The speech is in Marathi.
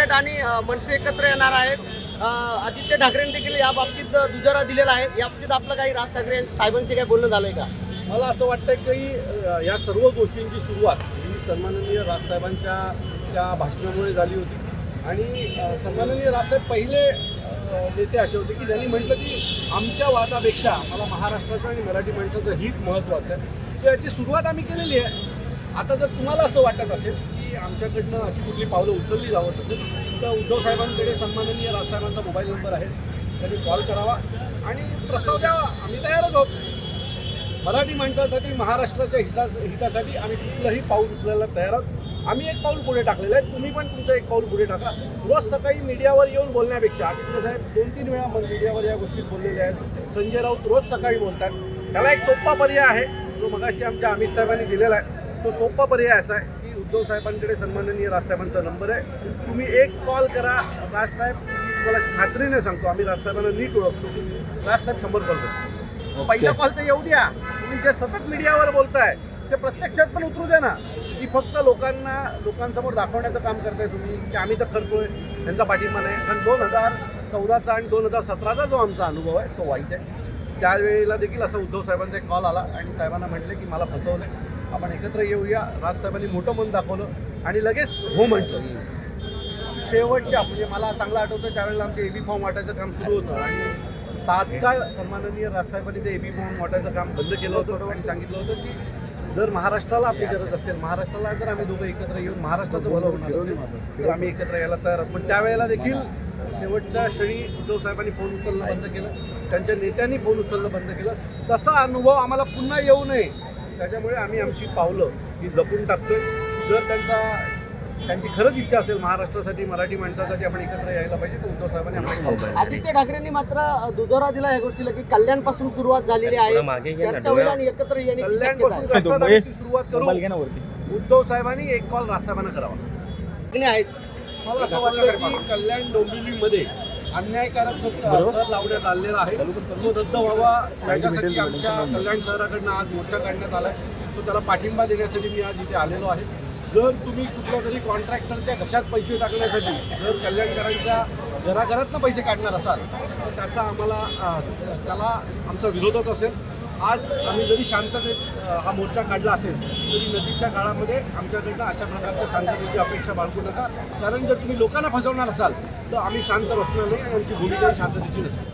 ब्रिगेड आणि मनसे एकत्र येणार आहेत. आदित्य ठाकरेंनी देखील या बाबतीत दुजारा दिलेला आहे. या बाबतीत आपलं काही राज ठाकरे साहेबांशी काही बोलणं झालंय का? मला असं वाटतं की या सर्व गोष्टींची सुरुवात ही सन्माननीय राजसाहेबांच्या त्या भाषणामुळे झाली होती. आणि सन्माननीय राजसाहेब पहिले नेते असे होते की त्यांनी म्हटलं की आमच्या वादापेक्षा मला महाराष्ट्राचं आणि मराठी माणसाचं हित महत्त्वाचं आहे. तर याची सुरुवात आम्ही केलेली आहे. आता जर तुम्हाला असं वाटत असेल की आमच्याकडनं अशी कुठली पावलं उचलली जावत असेल तर उद्धव साहेबांकडे सन्माननीय राजसाहेबांचा मोबाईल नंबर आहे. त्यांनी कॉल करावा आणि प्रस्ताव द्यावा. आम्ही तयारच आहोत. मराठी माणसासाठी महाराष्ट्राच्या हिसा हितासाठी आम्ही कुठलंही पाऊल उचलायला तयार आहोत. आम्ही एक पाऊल पुढे टाकलेलं आहे. तुम्ही पण तुमचं एक पाऊल पुढे टाका. रोज सकाळी मीडियावर येऊन बोलण्यापेक्षा आदित्य साहेब दोन तीन वेळा मीडियावर या गोष्टी बोललेल्या आहेत. संजय राऊत रोज सकाळी बोलतात. त्याला एक सोपा पर्याय आहे. जो मगाशी आमच्या अमित साहेबांनी दिलेला आहे. तो सोपा पर्याय असा आहे. उद्धव साहेबांकडे सन्माननीय राजसाहेबांचा नंबर आहे. तुम्ही एक कॉल करा. राजसाहेब मी तुम्हाला खात्रीने सांगतो. आम्ही राजसाहेबांना नीट ओळखतो. राजसाहेब शंभर कॉल करतो. पहिला कॉल तर येऊ द्या. तुम्ही जे सतत मीडियावर बोलताय ते प्रत्यक्षात पण उतरू द्या ना. की फक्त लोकांना लोकांसमोर दाखवण्याचं काम करताय तुम्ही. की आम्ही तर करतोय. त्यांचा पाठिंबा नाही. कारण दोन हजार चौदाचा आणि दोन हजार सतराचा जो आमचा अनुभव आहे तो वाईट आहे. त्यावेळेला देखील असा उद्धव साहेबांचा एक कॉल आला आणि साहेबांना म्हटले की मला फसवलं आपण एकत्र येऊया. राजसाहेबांनी मोठं मन दाखवलं आणि लगेच हो म्हटलं. शेवटच्या म्हणजे मला चांगलं आठवतं त्यावेळेला आमचे एबी फॉर्म वाटायचं काम सुरू होतं. आणि तात्काळ सन्माननीय राजसाहेबांनी ते एबी फॉर्म वाटायचं काम बंद केलं होतं आणि सांगितलं होतं की जर महाराष्ट्राला आपली गरज असेल महाराष्ट्राला जर आम्ही दोघं एकत्र येऊन महाराष्ट्राचं भलं होणार असेल तर आम्ही एकत्र यायला तयार आहोत. पण त्यावेळेला देखील शेवटच्या क्षणी उद्धव साहेबांनी फोन उचलणं बंद केलं. त्यांच्या नेत्यांनी फोन उचलणं बंद केलं. तसा अनुभव आम्हाला पुन्हा येऊ नये. त्याच्यामुळे आम्ही आमची पावलं ही जपून टाकतोय. जर त्यांचा त्यांची खरंच इच्छा असेल महाराष्ट्रासाठी मराठी माणसासाठी आपण एकत्र यायला पाहिजे तर उद्धव साहेबांनी पावलं आदित्य ठाकरेंनी मात्र दुजोरा दिला या गोष्टीला की कल्याणपासून सुरुवात झालेली आहे. चर्चा होईल आणि एकत्र येण्याची कल्याणपासून सुरुवात करू? उद्धव साहेबांनी एक कॉल राजसाहेबांना करावा. आहेत. मला असं वाटतं की कल्याण डोंबिवलीमध्ये अन्यायकारक कर लावण्यात आलेला आहे. तो रद्द व्हावा याच्यासाठी आमच्या कल्याण शहराकडनं आज मोर्चा काढण्यात आलाय. तो त्याला पाठिंबा देण्यासाठी मी आज इथे आलेलो आहे. जर तुम्ही कुठल्या तरी कॉन्ट्रॅक्टरच्या घशात पैसे टाकण्यासाठी जर कल्याणकरांच्या घराघरातनं पैसे काढणार असाल तर त्याचा आम्हाला त्याला आमचा विरोधच असेल. आज आम्ही जरी शांततेत हा मोर्चा काढला असेल तरी नजीकच्या काळामध्ये आमच्याकडनं अशा प्रकारच्या शांततेची अपेक्षा बाळगू नका. कारण जर तुम्ही लोकांना फसवणार असाल तर आम्ही शांत बसणार नाही आणि आमची भूमिका शांततेची नसेल.